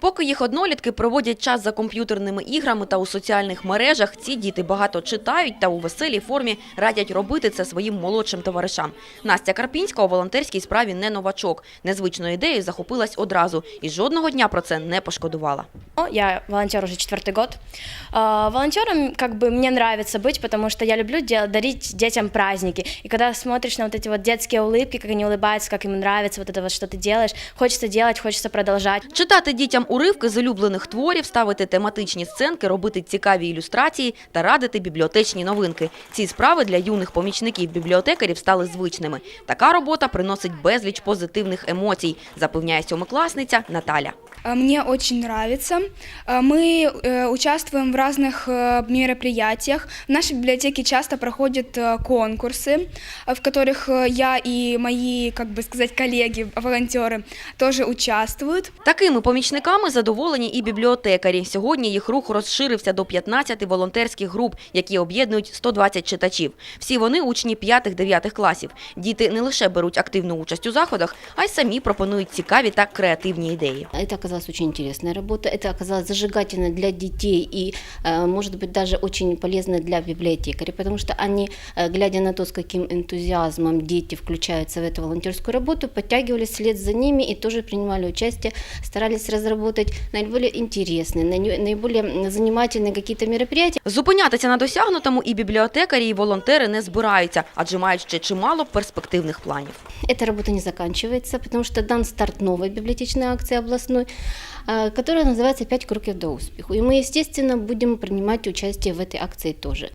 Поки їх однолітки проводять час за комп'ютерними іграми та у соціальних мережах, ці діти багато читають та у веселій формі радять робити це своїм молодшим товаришам. Настя Карпінська у волонтерській справі не новачок. Незвичною ідеєю захопилась одразу і жодного дня про це не пошкодувала. Ну, Я волонтер уже четвертый год. А, Волонтером как бы мне нравится быть, потому что я люблю дел- дарить детям праздники. И когда смотришь на вот эти вот детские улыбки, как они улыбаются, как им нравится вот это вот, что ты делаешь, хочется делать, хочется продолжать. Читати дітям уривки з улюблених творів, ставити тематичні сценки, робити цікаві ілюстрації та радити бібліотечні новинки. Ці справи для юних помічників бібліотекарів стали звичними. Така робота приносить безліч позитивних емоцій, запевняє сьомикласниця Наталя. А, Мне очень нравится. А, Мы э, участвуем в разных э, мероприятиях. В нашей библиотеке часто проходят э, конкурсы, а, в которых э, я и мои, как бы сказать, коллеги, волонтеры тоже участвуют. Такими помічниками задоволені і бібліотекарі. Сьогодні їх рух розширився до 15 волонтерських груп, які об'єднують 120 читачів. Всі вони учні 5-9 класів. Діти не лише беруть активну участь у заходах, а й самі пропонують цікаві та креативні ідеї. Это оказалась очень интересная работа, это оказалось зажигательно для детей и, э, может быть, даже очень полезно для библиотекарей, потому что они, э, глядя на то, с каким энтузиазмом дети включаются в эту волонтерскую работу, подтягивались вслед за ними и тоже принимали участие, старались разработать наиболее интересные, наи- наиболее м, занимательные какие-то мероприятия. Зупинятися на досягнутому і бібліотекарі, і волонтери не збираються, адже мають ще чимало перспективних планів. Эта работа не заканчивается, потому что дан старт новой библиотечной акции областной, э, которая называется «Пять кроків до успеху». И мы, естественно, будем принимать участие в этой акции тоже.